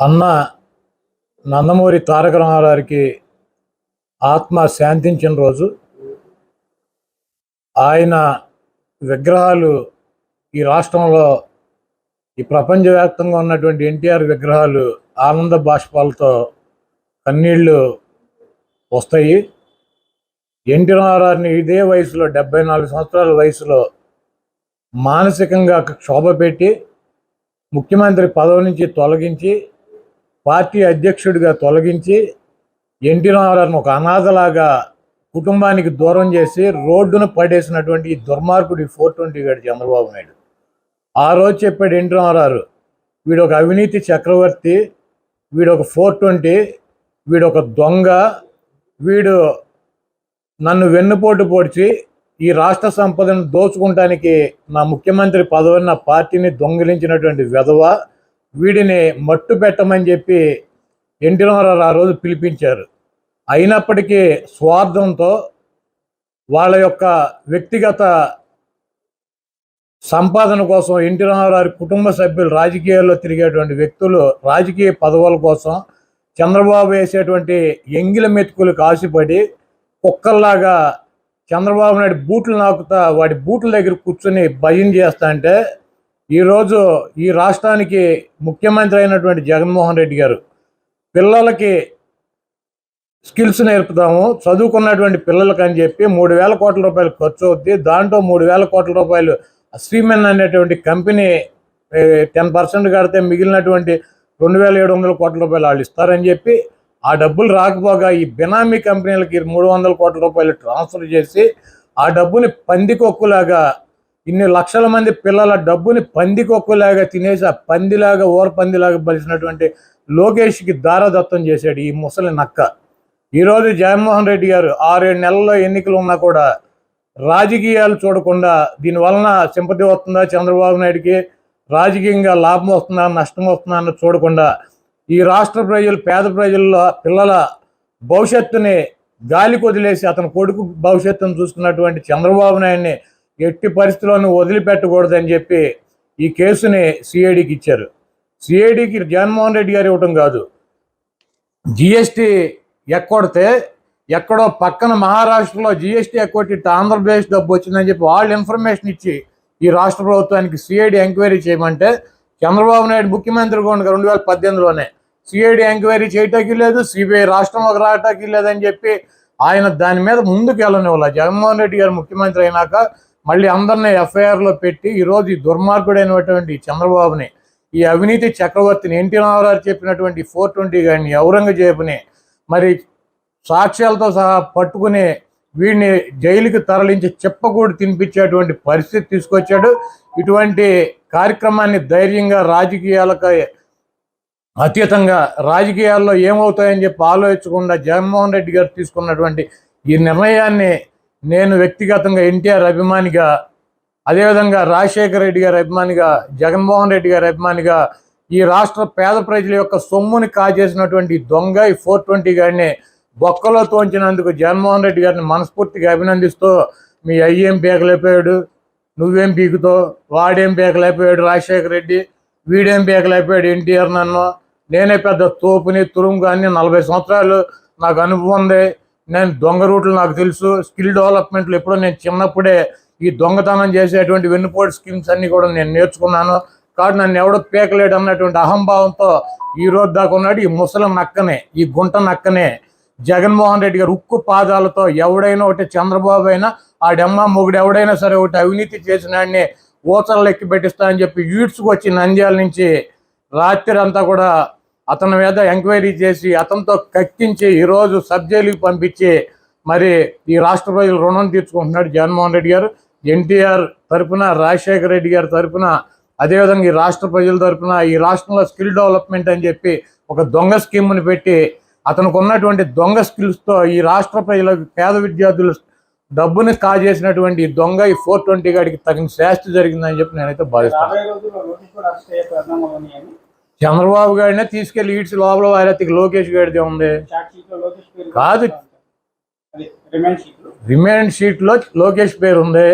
అన్న నందమూరి తారక రామారావుకి ఆత్మ శాంతించిన రోజు ఆయన విగ్రహాలు ఈ రాష్ట్రంలో ఈ ప్రపంచవ్యాప్తంగా ఉన్నటువంటి ఎన్టీఆర్ విగ్రహాలు ఆనంద బాష్పాలతో కన్నీళ్ళు వస్తాయి. ఎన్టీ రామారావుని ఇదే వయసులో డెబ్బై నాలుగు సంవత్సరాల వయసులో మానసికంగా క్షోభ పెట్టి ముఖ్యమంత్రి పదవి నుంచి తొలగించి పార్టీ అధ్యక్షుడిగా తొలగించి ఎన్టీ రామారావును ఒక అనాథలాగా కుటుంబానికి దూరం చేసి రోడ్డును పడేసినటువంటి ఈ దుర్మార్గుడి ఫోర్ ట్వంటీ గాడు చంద్రబాబు నాయుడు. ఆ రోజు చెప్పాడు ఎన్టీ రామారావు వీడు ఒక అవినీతి చక్రవర్తి వీడు ఒక ఫోర్ ట్వంటీ వీడు ఒక దొంగ వీడు నన్ను వెన్నుపోటు పొడిచి ఈ రాష్ట్ర సంపదను దోచుకుంటానికి నా ముఖ్యమంత్రి పదవిని నా పార్టీని దొంగిలించినటువంటి వెధవ వీడిని మట్టు పెట్టమని చెప్పి ఎన్టీ రామారావు ఆ రోజు పిలిపించారు. అయినప్పటికీ స్వార్థంతో వాళ్ళ యొక్క వ్యక్తిగత సంపాదన కోసం ఎన్టీ రామారావు కుటుంబ సభ్యులు రాజకీయాల్లో తిరిగేటువంటి వ్యక్తులు రాజకీయ పదవుల కోసం చంద్రబాబు వేసేటువంటి ఎంగిల మెతుకులకు ఆశపడి కుక్కల్లాగా చంద్రబాబు నాయుడు బూట్లు నాకుతా వాడి బూట్ల దగ్గర కూర్చొని భయం చేస్తా అంటే ఈరోజు ఈ రాష్ట్రానికి ముఖ్యమంత్రి అయినటువంటి జగన్మోహన్ రెడ్డి గారు పిల్లలకి స్కిల్స్ నేర్పుతాము చదువుకున్నటువంటి పిల్లలకి అని చెప్పి మూడు వేల కోట్ల రూపాయలు ఖర్చు అవుద్ది. దాంట్లో మూడు వేల కోట్ల రూపాయలు సిమెన్ అనేటువంటి కంపెనీ టెన్ పర్సెంట్ కడితే మిగిలినటువంటి రెండు వేల ఏడు వందల కోట్ల రూపాయలు వాళ్ళు ఇస్తారని చెప్పి ఆ డబ్బులు రాకపోగా ఈ బినామీ కంపెనీలకి మూడు వందల కోట్ల రూపాయలు ట్రాన్స్ఫర్ చేసి ఆ డబ్బుని పందికొక్కులాగా ఇన్ని లక్షల మంది పిల్లల డబ్బుని పందికొక్కులాగా తినేసి ఆ పందిలాగా ఊర పందిలాగా బలిసినటువంటి లోకేష్కి దారదత్తం చేశాడు ఈ ముసలి నక్క. ఈరోజు జగన్మోహన్ రెడ్డి గారు ఆరేడు నెలల్లో ఎన్నికలు ఉన్నా కూడా రాజకీయాలు చూడకుండా దీని వలన సింపతి వస్తుందా చంద్రబాబు నాయుడికి? రాజకీయంగా లాభం వస్తుందా నష్టం వస్తుందా అన్న చూడకుండా ఈ రాష్ట్ర ప్రజలు పేద ప్రజల్లో పిల్లల భవిష్యత్తుని గాలి కొదిలేసి అతని కొడుకు భవిష్యత్తును చూస్తున్నటువంటి చంద్రబాబు నాయుడిని ఎట్టి పరిస్థితుల్లోనూ వదిలిపెట్టకూడదని చెప్పి ఈ కేసుని సిఐడికి ఇచ్చారు. సిఐడికి జగన్మోహన్ రెడ్డి గారు ఇవ్వటం కాదు. జిఎస్టి ఎక్కొడితే ఎక్కడో పక్కన మహారాష్ట్రలో జిఎస్టీ ఎక్కొట్టి ఆంధ్రప్రదేశ్ డబ్బు వచ్చిందని చెప్పి వాళ్ళు ఇన్ఫర్మేషన్ ఇచ్చి ఈ రాష్ట్ర ప్రభుత్వానికి సిఐడి ఎంక్వైరీ చేయమంటే చంద్రబాబు నాయుడు ముఖ్యమంత్రి ఉండగా రెండు వేల పద్దెనిమిదిలోనే సిఐడి ఎంక్వైరీ చేయటానికి లేదు సిబిఐ రాష్ట్రంలోకి రావటానికి లేదని చెప్పి ఆయన దాని మీద ముందుకు వెళ్ళనివ్వాలి. జగన్మోహన్ రెడ్డి గారు ముఖ్యమంత్రి అయినాక మళ్ళీ అందరినీ ఎఫ్ఐఆర్లో పెట్టి ఈరోజు ఈ దుర్మార్గుడైనటువంటి చంద్రబాబుని ఈ అవినీతి చక్రవర్తిని ఎన్టీ రామారావు చెప్పినటువంటి ఫోర్ ట్వంటీ గారిని ఔరంగజేబుని మరి సాక్ష్యాలతో సహా పట్టుకుని వీడిని జైలుకి తరలించి చెప్పకూడి తినిపించేటువంటి పరిస్థితి తీసుకొచ్చాడు. ఇటువంటి కార్యక్రమాన్ని ధైర్యంగా రాజకీయాలకు అతీతంగా రాజకీయాల్లో ఏమవుతాయని చెప్పి ఆలోచించకుండా జగన్మోహన్ రెడ్డి గారు తీసుకున్నటువంటి ఈ నిర్ణయాన్ని నేను వ్యక్తిగతంగా ఎన్టీఆర్ అభిమానిగా అదేవిధంగా రాజశేఖర రెడ్డి గారి అభిమానిగా జగన్మోహన్ రెడ్డి గారి అభిమానిగా ఈ రాష్ట్ర పేద ప్రజల యొక్క సొమ్ముని కాజేసినటువంటి దొంగ ఈ ఫోర్ ట్వంటీ గారిని బొక్కలో తోంచినందుకు జగన్మోహన్ రెడ్డి గారిని మనస్ఫూర్తిగా అభినందిస్తూ మీ అయ్యేం పీకలేకపోయాడు నువ్వేం పీకుతో వాడేం పీకలేకపోయాడు రాజశేఖర రెడ్డి వీడేం పీకలేకపోయాడు ఎన్టీఆర్ నన్ను. నేనే పెద్ద తోపుని తురుము కానీ నలభై సంవత్సరాలు నాకు అనుభవం ఉంది. నేను దొంగ రూట్లు నాకు తెలుసు. స్కిల్ డెవలప్మెంట్లు ఎప్పుడో నేను చిన్నప్పుడే ఈ దొంగతనం చేసేటువంటి వెన్నుపోటు స్కీమ్స్ అన్నీ కూడా నేను నేర్చుకున్నాను. కాబట్టి నన్ను ఎవడో పేకలేడు అన్నటువంటి అహంభావంతో ఈ రోజు దాకా ఉన్నాడు ఈ ముసలి నక్కనే ఈ గుంట నక్కనే. జగన్మోహన్ రెడ్డి గారు ఉక్కు పాదాలతో ఎవడైనా ఒకటి చంద్రబాబు అయినా ఆడమ్మ మొగుడు ఎవడైనా సరే ఒకటి అవినీతి చేసినాడిని ఓచర్లు ఎక్కి పెట్టిస్తా అని చెప్పి ఈడ్చుకు వచ్చి నంద్యాల నుంచి రాత్రి అంతా కూడా అతని మీద ఎంక్వైరీ చేసి అతనితో కక్కించి ఈరోజు సబ్ జైలుకి పంపించి మరి ఈ రాష్ట్ర ప్రజలు రుణం తీర్చుకుంటున్నాడు జగన్మోహన్ రెడ్డి గారు. ఎన్టీఆర్ తరపున రాజశేఖర రెడ్డి గారి తరఫున అదేవిధంగా ఈ రాష్ట్ర ప్రజల తరఫున ఈ రాష్ట్రంలో స్కిల్ డెవలప్మెంట్ అని చెప్పి ఒక దొంగ స్కీమ్ని పెట్టి అతనికి ఉన్నటువంటి దొంగ స్కిల్స్తో ఈ రాష్ట్ర ప్రజలకు పేద విద్యార్థులు డబ్బుని కాజేసినటువంటి ఈ దొంగ ఈ ఫోర్ ట్వంటీ గాడికి తగిన శాస్తి జరిగిందని చెప్పి నేనైతే భావిస్తాను చంద్రబాబు గారినే తీసుకెళ్ళి ఈడ్స్ లోపల వారెత్తికి లోకేష్ గారిదే ఉంది. కాదు. రిమైండ్లో షీట్లో లోకేష్ పేరు ఉంది.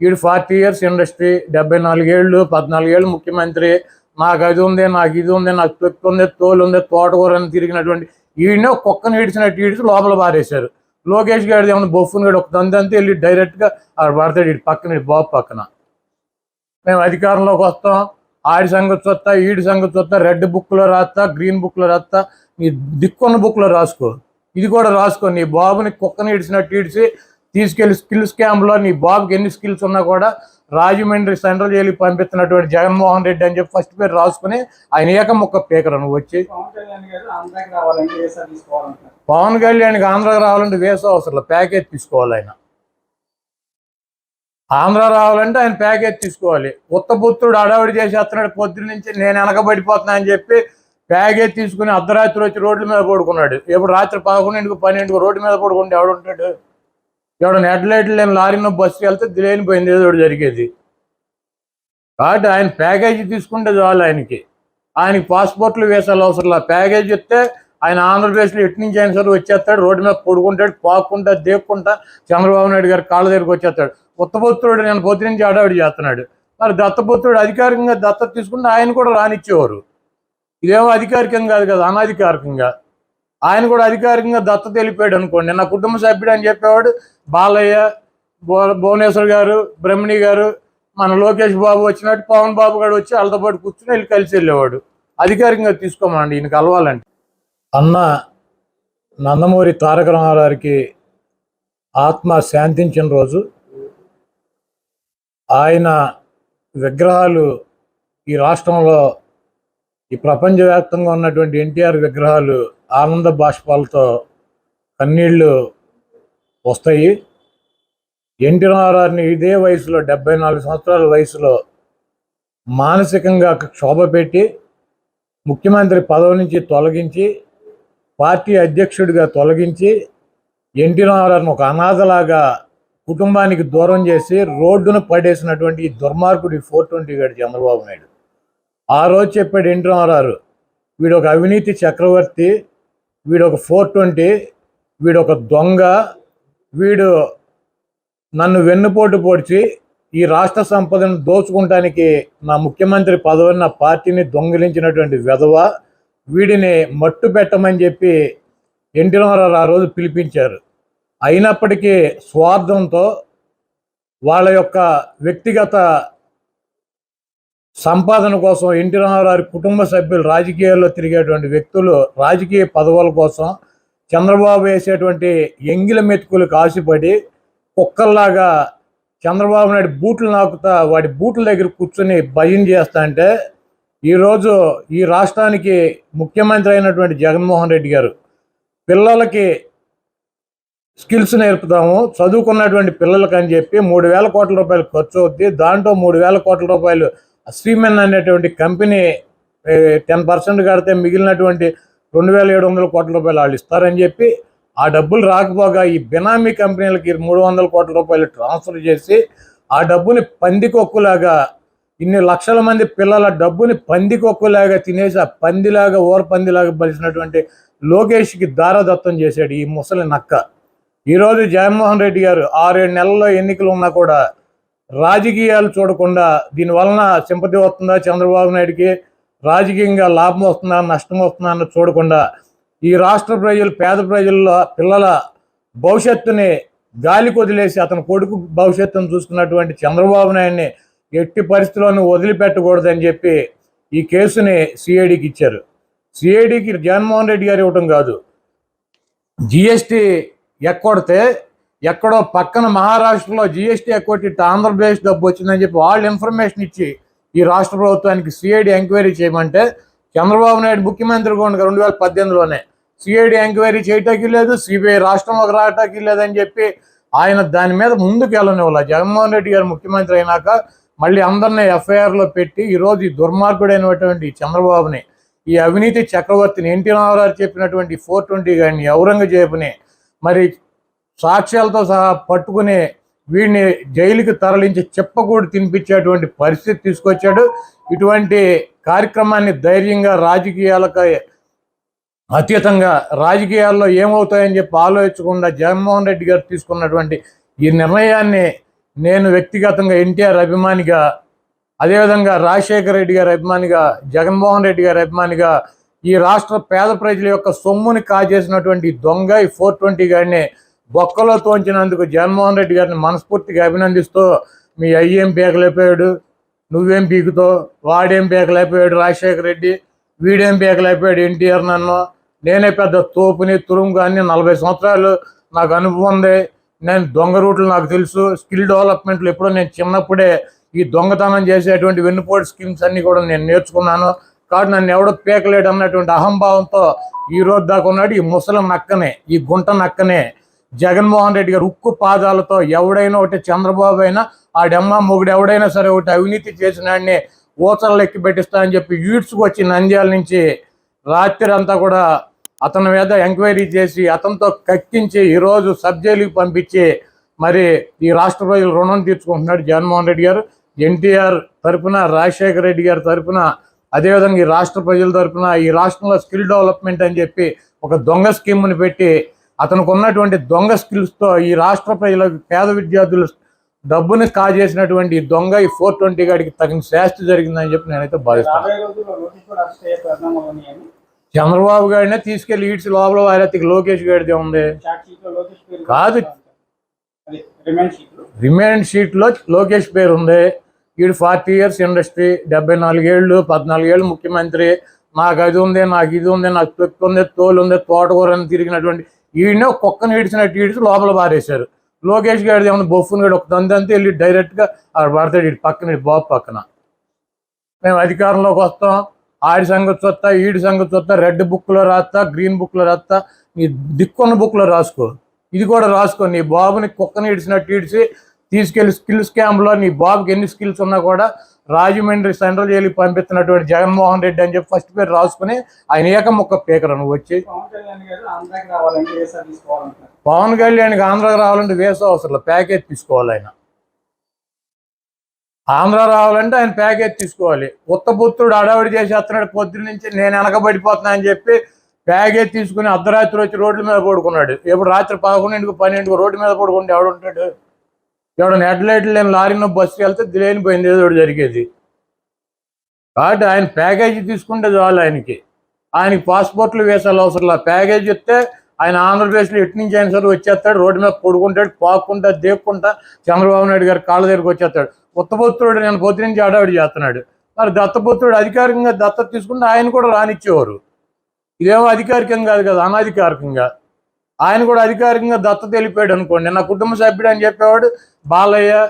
వీడు ఫార్టీ ఇయర్స్ ఇండస్ట్రీ డెబ్బై నాలుగేళ్ళు పద్నాలుగేళ్ళు ముఖ్యమంత్రి. నాకు అది ఉంది నాకు ఇది ఉంది నాకు తొక్కు ఉంది తోలు ఉంది తోటకూర అని తిరిగినటువంటి ఈయన కుక్కను ఈడ్చినట్టు ఈడ్చి లోపల పారేశారు. లోకేష్ గారిది ఏమన్నా బొఫ్ఫున్ గడు ఒక దంతంతా వెళ్ళి డైరెక్ట్గా అక్కడ పడతాడు ఇటు పక్కన బాబు పక్కన. మేము అధికారంలోకి వస్తాం. ఆడి సంగతి చూస్తా ఈడి సంగతి చూస్తా రెడ్ బుక్లో రాస్తా గ్రీన్ బుక్లో రాస్తా నీ దిక్కున్న బుక్లో రాసుకో. ఇది కూడా రాసుకో. నీ బాబుని కుక్కని ఇడిచినట్టు ఇడిచి తీసుకెళ్ళి స్కిల్ స్కామ్లో నీ బాబుకి ఎన్ని స్కిల్స్ ఉన్నా కూడా రాజమండ్రి సెంట్రల్ జైలుకి పంపిస్తున్నటువంటి జగన్మోహన్ రెడ్డి అని చెప్పి ఫస్ట్ పేరు రాసుకుని ఆయన ఏక ముక్క పీకరు నువ్వు వచ్చి. పవన్ కళ్యాణ్ గారు ఆంధ్రాకి రావాలంటే వీసా తీసుకోవాలంటున్నారు? పవన్ కళ్యాణ్కి ఆంధ్ర రావాలంటే వేసే అవసరం. ప్యాకేజ్ తీసుకోవాలి ఆయన. ఆంధ్ర రావాలంటే ఆయన ప్యాకేజ్ తీసుకోవాలి. ఉత్తపుత్రుడు అడవిడి చేసేస్తున్నాడు పొద్దున్న నుంచి నేను వెనకబడిపోతున్నా అని చెప్పి ప్యాకేజ్ తీసుకుని అర్ధరాత్రి వచ్చి రోడ్ల మీద పడుకున్నాడు. ఎప్పుడు రాత్రి పదకొండింటికి పన్నెండుకు రోడ్డు మీద పడుకుంటే ఎవడుంటాడు ఎవడ హెడ్ లేని లారీలో బస్సుకి వెళ్తే లేనిపోయింది ఏదో జరిగేది. కాబట్టి ఆయన ప్యాకేజీ తీసుకుంటే చాలు ఆయనకి. ఆయనకి పాస్పోర్ట్లు వేసాలి అవసరం ప్యాకేజ్ ఇస్తే ఆయన ఆంధ్రప్రదేశ్లో ఎటు నుంచి అయినా సరే వచ్చేస్తాడు రోడ్డు మీద పడుకుంటాడు పాక్కుంటా దేక్కుంటా చంద్రబాబు నాయుడు గారి కాళ్ళ దగ్గరికి వచ్చేస్తాడు. ఉత్తపుత్రుడు నేను పొద్దు నుంచి అడావిడి చేస్తున్నాడు. మరి దత్తపుత్రుడు అధికారికంగా దత్తత తీసుకుంటే ఆయన కూడా రానిచ్చేవారు. ఇదేమో అధికారికంగా కాదు కదా అనధికారికంగా. ఆయన కూడా అధికారికంగా దత్తత వెళ్ళిపోయాడు అనుకోండి. నా కుటుంబ సభ్యుడు అని చెప్పేవాడు బాలయ్య భువనేశ్వర్ గారు బ్రహ్మణి గారు మన లోకేష్ బాబు వచ్చినట్టు పవన్ బాబు గారు వచ్చి వాళ్ళతో పాటు కూర్చుని వెళ్ళి కలిసి వెళ్ళేవాడు. అధికారికంగా తీసుకోమండి ఈయనకి కలవాలంటే అన్న నందమూరి తారక రామారావుకి ఆత్మ శాంతించిన రోజు ఆయన విగ్రహాలు ఈ రాష్ట్రంలో ఈ ప్రపంచవ్యాప్తంగా ఉన్నటువంటి ఎన్టీఆర్ విగ్రహాలు ఆనంద బాష్పాలతో కన్నీళ్ళు వస్తాయి. ఎన్టీ రామారావుని ఇదే వయసులో డెబ్బై నాలుగు సంవత్సరాల వయసులో మానసికంగా క్షోభ పెట్టి ముఖ్యమంత్రి పదవి నుంచి తొలగించి పార్టీ అధ్యక్షుడిగా తొలగించి ఎన్టీ రామారావును ఒక అనాథలాగా కుటుంబానికి దూరం చేసి రోడ్డును పడేసినటువంటి ఈ దుర్మార్గుడి ఫోర్ ట్వంటీ గారు చంద్రబాబు నాయుడు. ఆ రోజు చెప్పాడు ఎన్టీ రామారావు వీడు ఒక అవినీతి చక్రవర్తి వీడు ఒక ఫోర్ ట్వంటీ వీడు ఒక దొంగ వీడు నన్ను వెన్నుపోటు పొడిచి ఈ రాష్ట్ర సంపదను దోచుకుంటానికి నా ముఖ్యమంత్రి పదవిని నా పార్టీని దొంగిలించినటువంటి వెధవ వీడిని మట్టు పెట్టమని చెప్పి ఎన్టీ రామారావు ఆ రోజు పిలిపించారు. అయినప్పటికీ స్వార్థంతో వాళ్ళ యొక్క వ్యక్తిగత సంపాదన కోసం ఎన్టీ రామారావు కుటుంబ సభ్యులు రాజకీయాల్లో తిరిగేటువంటి వ్యక్తులు రాజకీయ పదవుల కోసం చంద్రబాబు వేసేటువంటి ఎంగిల మెతుకులకు ఆశపడి కుక్కల్లాగా చంద్రబాబు నాయుడు బూట్లు నాకుతా వాడి బూట్ల దగ్గర కూర్చొని భయం చేస్తా అంటే ఈరోజు ఈ రాష్ట్రానికి ముఖ్యమంత్రి అయినటువంటి జగన్మోహన్ రెడ్డి గారు పిల్లలకి స్కిల్స్ నేర్పుతాము చదువుకున్నటువంటి పిల్లలకి అని చెప్పి మూడు వేల కోట్ల రూపాయలు ఖర్చు అవుద్ది. దాంట్లో మూడు వేల కోట్ల రూపాయలు శ్రీమెన్ అనేటువంటి కంపెనీ టెన్ పర్సెంట్ కడితే మిగిలినటువంటి రెండు వేల ఏడు వందల కోట్ల రూపాయలు వాళ్ళు ఇస్తారని చెప్పి ఆ డబ్బులు రాకపోగా ఈ బినామీ కంపెనీలకి మూడు వందల కోట్ల రూపాయలు ట్రాన్స్ఫర్ చేసి ఆ డబ్బుని పందికొక్కులాగా ఇన్ని లక్షల మంది పిల్లల డబ్బుని పందికొక్కులాగా తినేసి ఆ పందిలాగా ఓర పందిలాగా బలిసినటువంటి లోకేష్కి దారదత్తం చేశాడు ఈ ముసలి నక్క. ఈరోజు జగన్మోహన్ రెడ్డి గారు ఆరేడు నెలల్లో ఎన్నికలు ఉన్నా కూడా రాజకీయాలు చూడకుండా దీని వలన సింపతి వస్తుందా చంద్రబాబు నాయుడికి? రాజకీయంగా లాభం వస్తుందా నష్టం వస్తుందా అన్న చూడకుండా ఈ రాష్ట్ర ప్రజలు పేద ప్రజల్లో పిల్లల భవిష్యత్తుని గాలి కొదిలేసి అతని కొడుకు భవిష్యత్తును చూసుకున్నటువంటి చంద్రబాబు నాయుడిని ఎట్టి పరిస్థితుల్లోనూ వదిలిపెట్టకూడదని చెప్పి ఈ కేసుని సిఐడికి ఇచ్చారు. సిఐడికి జగన్మోహన్ రెడ్డి గారు ఇవ్వటం కాదు. జిఎస్టి ఎక్కొడితే ఎక్కడో పక్కన మహారాష్ట్రలో జిఎస్టీ ఎక్కొట్టి ఇటు ఆంధ్రప్రదేశ్ డబ్బు వచ్చిందని చెప్పి వాళ్ళు ఇన్ఫర్మేషన్ ఇచ్చి ఈ రాష్ట్ర ప్రభుత్వానికి సిఐడి ఎంక్వైరీ చేయమంటే చంద్రబాబు నాయుడు ముఖ్యమంత్రిగా ఉండగా రెండు వేల పద్దెనిమిదిలోనే సిఐడి ఎంక్వైరీ చేయటానికి లేదు సిబిఐ రాష్ట్రంలోకి రావటానికి లేదని చెప్పి ఆయన దాని మీద ముందుకు వెళ్ళనివ్వాలి? జగన్మోహన్ రెడ్డి గారు ముఖ్యమంత్రి అయినాక మళ్ళీ అందరినీ ఎఫ్ఐఆర్లో పెట్టి ఈరోజు ఈ దుర్మార్గుడైనటువంటి చంద్రబాబుని ఈ అవినీతి చక్రవర్తిని ఎన్టీ రామారావు చెప్పినటువంటి ఫోర్ ట్వంటీ గారిని ఔరంగజేబుని మరి సాక్ష్యాలతో సహా పట్టుకుని వీడిని జైలుకి తరలించి చెప్పకూడదు తినిపించేటువంటి పరిస్థితి తీసుకొచ్చాడు. ఇటువంటి కార్యక్రమాన్ని ధైర్యంగా రాజకీయాలకు అతీతంగా రాజకీయాల్లో ఏమవుతాయని చెప్పి ఆలోచించకుండా జగన్మోహన్ రెడ్డి గారు తీసుకున్నటువంటి ఈ నిర్ణయాన్ని నేను వ్యక్తిగతంగా ఎన్టీఆర్ అభిమానిగా అదేవిధంగా రాజశేఖర రెడ్డి గారి అభిమానిగా జగన్మోహన్ రెడ్డి గారి అభిమానిగా ఈ రాష్ట్ర పేద ప్రజల యొక్క సొమ్ముని కాజేసినటువంటి దొంగ ఈ ఫోర్ ట్వంటీ గారిని బొక్కలో తోంచినందుకు జగన్మోహన్ రెడ్డి గారిని మనస్ఫూర్తిగా అభినందిస్తూ మీ అయ్యేం పీకలేకపోయాడు నువ్వేం పీకుతో వాడేం పీకలేకపోయాడు రాజశేఖర రెడ్డి వీడేం పీకలేకపోయాడు ఎన్టీఆర్ నన్ను నేనే పెద్ద తోపుని తురుము కానీ నలభై సంవత్సరాలు నాకు అనుభవం ఉంది నేను దొంగ రూట్లు నాకు తెలుసు. స్కిల్ డెవలప్మెంట్లు ఎప్పుడో నేను చిన్నప్పుడే ఈ దొంగతనం చేసేటువంటి వెన్నుపోటు స్కీమ్స్ అన్నీ కూడా నేను నేర్చుకున్నాను. కాబట్టి నన్ను ఎవడో పేకలేడు అన్నటువంటి అహంభావంతో ఈ రోజు దాకా ఉన్నాడు ఈ ముసలి నక్కనే ఈ గుంట నక్కనే జగన్మోహన్ రెడ్డి గారు ఉక్కు పాదాలతో ఎవడైనా ఒకటి చంద్రబాబు అయినా ఆడమ్మ మొగుడు ఎవడైనా సరే ఒకటి అవినీతి చేసిన వాడిని ఊచలు ఎక్కి పెట్టిస్తా అని చెప్పి ఈడ్చుకు వచ్చి నంద్యాల నుంచి రాత్రి అంతా కూడా అతని మీద ఎంక్వైరీ చేసి అతనితో కక్కించి ఈరోజు సబ్ జైలుకి పంపించి మరి ఈ రాష్ట్ర ప్రజలు రుణం తీర్చుకుంటున్నాడు జగన్మోహన్ రెడ్డి గారు. ఎన్టీఆర్ తరపున రాజశేఖర రెడ్డి గారి తరపున అదేవిధంగా ఈ రాష్ట్ర ప్రజల తరఫున ఈ రాష్ట్రంలో స్కిల్ డెవలప్మెంట్ అని చెప్పి ఒక దొంగ స్కీమ్ని పెట్టి అతనికి ఉన్నటువంటి దొంగ స్కిల్స్తో ఈ రాష్ట్ర ప్రజలకు పేద విద్యార్థులు డబ్బుని కాజేసినటువంటి ఈ దొంగ ఈ ఫోర్ ట్వంటీ గాడికి తగిన శాస్తి జరిగిందని చెప్పి నేనైతే భావిస్తాను చంద్రబాబు గారినే తీసుకెళ్ళి ఈడ్చి లోపల వారెత్తికి లోకేష్ గారిదే ఉంది. కాదు. రిమైన్ షీట్లో షీట్లో లోకేష్ పేరు ఉంది. వీడు ఫార్టీ ఇయర్స్ ఇండస్ట్రీ డెబ్బై నాలుగేళ్ళు పద్నాలుగేళ్ళు ముఖ్యమంత్రి. నాకు అది ఉంది నాకు ఇది ఉంది నాకు తొక్కు ఉంది తోలు ఉంది తోటకూర అని తిరిగినటువంటి ఈయనే కుక్కను ఈడ్చినట్టు ఈడ్చి లోపల పారేశారు. లోకేష్ గారిది ఏమన్నా బొఫ్ఫుని గడు ఒక దంతంతా వెళ్ళి డైరెక్ట్గా అక్కడ పడతాడు ఇటు పక్కన ఇటు బాబు పక్కన. మేము అధికారంలోకి వస్తాం. ఆడి సంగతి చూస్తా ఈడి సంగతి చూస్తా రెడ్ బుక్లో రాస్తా గ్రీన్ బుక్లో రాస్తా నీ దిక్కున్న బుక్లో రాసుకో. ఇది కూడా రాసుకో నీ బాబుని కుక్కని ఇడిచినట్టు ఇడిచి తీసుకెళ్ళి స్కిల్ స్కామ్లో నీ బాబుకి ఎన్ని స్కిల్స్ ఉన్నా కూడా రాజమండ్రి సెంట్రల్ జైలుకి పంపిస్తున్నటువంటి జగన్మోహన్ రెడ్డి అని చెప్పి ఫస్ట్ పేరు రాసుకుని ఆయన ఏక ముక్క పీకరు నువ్వు వచ్చి. పవన్ కళ్యాణ్కి ఆంధ్రాకి రావాలంటే వేసే అవసరం. ప్యాకేజ్ తీసుకోవాలి ఆయన. ఆంధ్ర రావాలంటే ఆయన ప్యాకేజ్ తీసుకోవాలి. ఉత్తపుత్రుడు అడవిడి చేసేస్తున్నాడు పొద్దున్న నుంచి నేను వెనకబడిపోతున్నా అని చెప్పి ప్యాకేజ్ తీసుకుని అర్ధరాత్రి వచ్చి రోడ్ల మీద పడుకున్నాడు. ఇప్పుడు రాత్రి పదకొండింటికి పన్నెండుకు రోడ్డు మీద పడుకుంటే ఎవడుంటాడు ఎవడన్నా హెడ్లైట్లు లేని లారీలో బస్సుకి వెళ్తే లేనిపోయింది ఏదో జరిగేది. కాబట్టి ఆయన ప్యాకేజీ తీసుకుంటే చాలు ఆయనకి. ఆయనకి పాస్పోర్ట్లు వేసాలి అవసరం ప్యాకేజ్ ఇస్తే ఆయన ఆంధ్రప్రదేశ్లో ఎటు నుంచి అయినా సరే వచ్చేస్తాడు రోడ్డు మీద పడుకుంటాడు పాక్కుంటా దేక్కుంటా చంద్రబాబు నాయుడు గారి కాళ్ళ దగ్గరికి వచ్చేస్తాడు. ఉత్తపుత్రుడు నేను పొద్దు నుంచి అడావిడి చేస్తున్నాడు. మరి దత్తపుత్రుడు అధికారికంగా దత్త తీసుకుంటే ఆయన కూడా రానిచ్చేవారు. ఇదేమో అధికారికంగా కాదు కదా అనధికారికంగా. ఆయన కూడా అధికారికంగా దత్త తెలిపాడు అనుకోండి. నా కుటుంబ సభ్యుడు అని చెప్పేవాడు బాలయ్య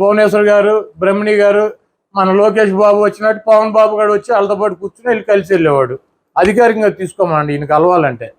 భువనేశ్వర్ గారు బ్రహ్మణి గారు మన లోకేష్ బాబు వచ్చినట్టు పవన్ బాబు గారు వచ్చి వాళ్ళతో పాటు కూర్చుని వెళ్ళి కలిసి వెళ్ళేవాడు. అధికారికంగా తీసుకోమండి ఈయనకి కలవాలంటే